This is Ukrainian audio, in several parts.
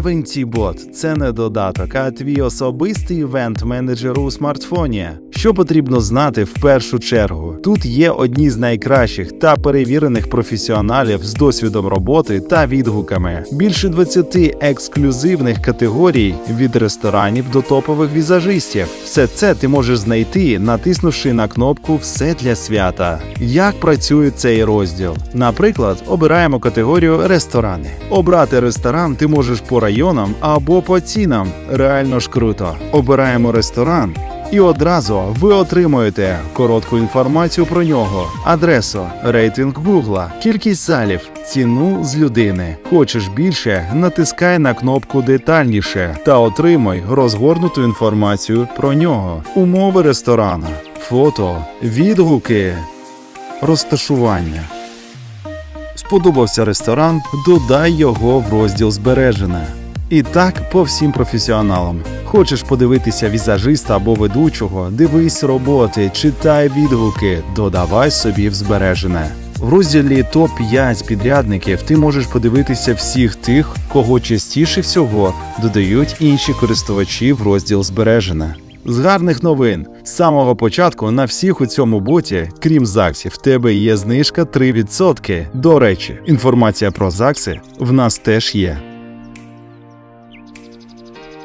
EventBot – це не додаток, а твій особистий івент-менеджер у смартфоні. Що потрібно знати в першу чергу? Тут є одні з найкращих та перевірених професіоналів з досвідом роботи та відгуками. Більше 20 ексклюзивних категорій від ресторанів до топових візажистів. Все це ти можеш знайти, натиснувши на кнопку Все для свята. Як працює цей розділ? Наприклад, обираємо категорію ресторани. Обрати ресторан ти можеш по районам або по цінам. Реально ж круто. Обираємо ресторан. І одразу ви отримуєте коротку інформацію про нього, адресу, рейтинг Гугла, кількість залів, ціну з людини. Хочеш більше? Натискай на кнопку детальніше та отримай розгорнуту інформацію про нього, умови ресторану, фото, відгуки, розташування. Сподобався ресторан, додай його в розділ збережене. І так по всім професіоналам. Хочеш подивитися візажиста або ведучого, дивись роботи, читай відгуки, додавай собі в збережене. В розділі топ 5 підрядників ти можеш подивитися всіх тих, кого частіше всього додають інші користувачі в розділ збережене. З гарних новин з самого початку на всіх у цьому боті, крім ЗАГСів, в тебе є знижка 3%. До речі, інформація про ЗАГСи в нас теж є.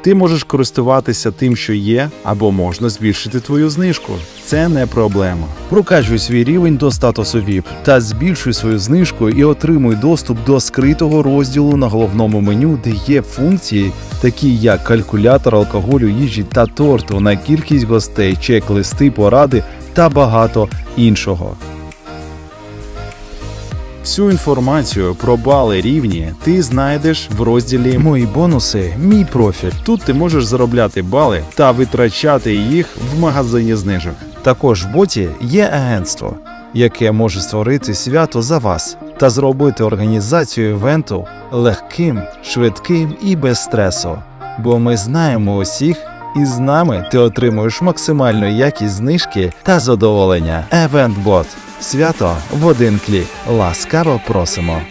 Ти можеш користуватися тим, що є, або можна збільшити твою знижку. Це не проблема. Прокачуй свій рівень до статусу VIP та збільшуй свою знижку і отримуй доступ до скритого розділу на головному меню, де є функції, такі як калькулятор алкоголю, їжі та торту на кількість гостей, чек-листи, поради та багато іншого. Всю інформацію про бали рівні ти знайдеш в розділі Мої бонуси, мій профіль. Тут ти можеш заробляти бали та витрачати їх в магазині знижок. Також в боті є агентство, яке може створити свято за вас та зробити організацію івенту легким, швидким і без стресу. Бо ми знаємо усіх, і з нами ти отримуєш максимальну якість знижки та задоволення. EventBot. Свято в один клік. Ласкаво просимо.